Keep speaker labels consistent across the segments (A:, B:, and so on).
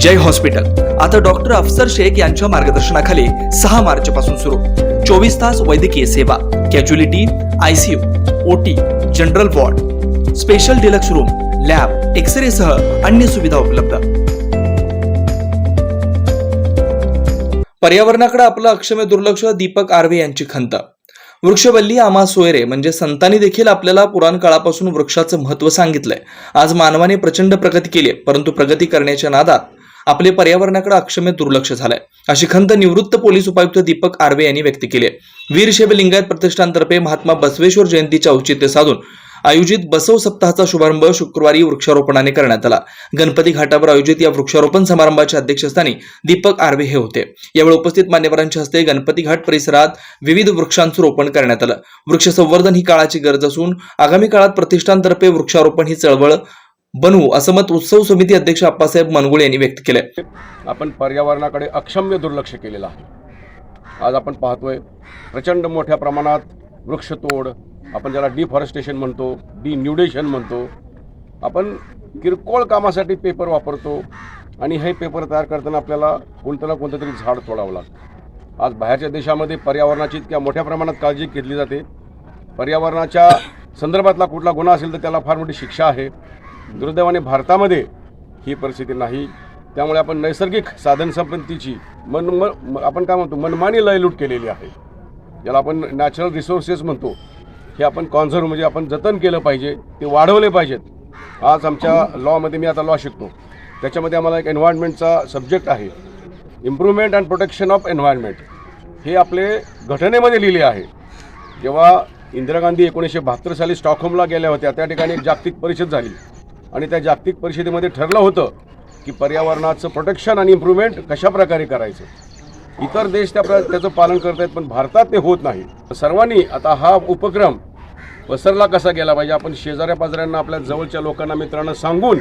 A: जय hospital. आता doctor अफसर शेख यांच्या मार्गदर्शनाखाली सहा मार्च पासून सुरू. चोवीस तास वैद्यकीय सेवा casualty ICU OT general ward special deluxe room lab x-ray सह अन्य सुविधा उपलब्ध. पर्यावरणाकडे आपलं अक्षम्य दुर्लक्ष दीपक आर्वे यांची खंत. वृक्षवल्ली आमा सोयरे म्हणजे संतांनी देखील आपल्याला पुराण काळापासून वृक्षाचं महत्त्व सांगितलंय. आज मानवाने प्रचंड प्रगती केली परंतु प्रगती करण्याच्या नादात आपले पर्यावरणाकडे अक्षम्य दुर्लक्ष झालंय. अशी खंत निवृत्त पोलीस उपायुक्त दीपक आर्वे यांनी व्यक्त केली आहे. वीरशैव लिंगायत प्रतिष्ठानतर्फे महात्मा बसवेश्वर जयंतीचे औचित्य साधून आयोजित बसव सप्ताहाचा शुभारंभ शुक्रवारी वृक्षारोपणाने करण्यात आला. गणपती घाटावर आयोजित या वृक्षारोपण समारंभाच्या अध्यक्षस्थानी दीपक आर्वे हे होते. यावेळी उपस्थित मान्यवरांच्या हस्ते गणपती घाट परिसरात विविध वृक्षांचं रोपण करण्यात आलं. वृक्ष संवर्धन ही काळाची गरज असून आगामी काळात प्रतिष्ठानतर्फे वृक्षारोपण ही चळवळ बनवू असं मत उत्सव समिती अध्यक्ष अप्पासाहेब मानगुळे यांनी व्यक्त केलंय.
B: आपण पर्यावरणाकडे अक्षम्य दुर्लक्ष केलेलं आहे. आज आपण पाहतोय प्रचंड मोठ्या प्रमाणात वृक्षतोड आपण ज्याला डिफॉरेस्टेशन म्हणतो डिन्युडेशन म्हणतो आपण किरकोळ कामासाठी पेपर वापरतो आणि हे पेपर तयार करताना आपल्याला कोणतं ना कोणतं तरी झाड तोडावं लागतं. आज बाहेरच्या देशामध्ये पर्यावरणाची इतक्या मोठ्या प्रमाणात काळजी घेतली जाते. पर्यावरणाच्या संदर्भातला कुठला गुन्हा असेल तर त्याला फार मोठी शिक्षा आहे. दुर्दैवाने भारतामध्ये ही परिस्थिती नाही. त्यामुळे आपण नैसर्गिक साधनसंपत्तीची मन म- आपण काय म्हणतो मनमानी लयलूट केलेली आहे. ज्याला आपण नॅचरल रिसोर्सेस म्हणतो हे आपण कॉन्झर्व म्हणजे आपण जतन केलं पाहिजे ते वाढवले पाहिजेत. आज आमच्या लॉमध्ये मी आता लॉ शिकतो. त्याच्यामध्ये आम्हाला एक एन्व्हायरमेंटचा सब्जेक्ट आहे. Improvement and protection of environment हे आपले घटनेमध्ये लिहिले आहे. जेव्हा इंदिरा गांधी एकोणीसशे बहात्तर साली स्टॉकहोमला गेल्या होत्या त्या ठिकाणी एक जागतिक परिषद झाली. आणि त्या जागतिक परिषदेमध्ये ठरलं होतं की पर्यावरणाचं प्रोटेक्शन आणि इम्प्रुव्हमेंट कशा प्रकारे करायचं. इतर देश त्या प्र त्याचं पालन करत आहेत पण भारतात ते होत नाही. सर्वांनी आता हा उपक्रम पसरला कसा गेला पाहिजे? आपण शेजाऱ्या पाजाऱ्यांना आपल्या जवळच्या लोकांना मित्रांना सांगून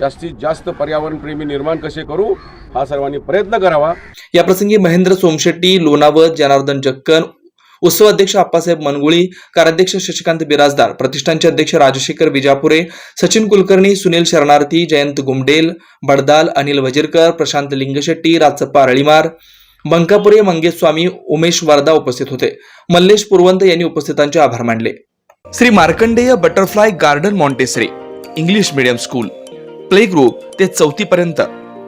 B: जास्तीत जास्त पर्यावरणप्रेमी निर्माण कसे करू हा सर्वांनी प्रयत्न करावा.
A: या प्रसंगी महेंद्र सोमशेट्टी लोणावत जनार्दन जक्कन उत्सव अध्यक्ष आप्पासाहेब मनगुळी कार्याध्यक्ष शशिकांत बिराजदार प्रतिष्ठानचे अध्यक्ष राजशेखर विजापुरे सचिन कुलकर्णी सुनील शरणार्थी जयंत गुमडेल बडदाल अनिल वजीरकर प्रशांत लिंगशेट्टी राजप्पा रळीमार बंकापुरे मंगेश स्वामी उमेश वारदा उपस्थित होते. मल्लेश पुरवंत यांनी उपस्थितांचे आभार मानले. Shri Markandey butterfly garden Montessori English medium school. Play group ते चौथी पर्यंत.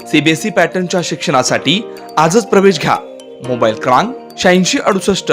A: सीबीएसई पॅटर्नच्या शिक्षणासाठी आजच प्रवेश घ्या. मोबाईल क्रमांक शहाऐंशी अडुसष्ट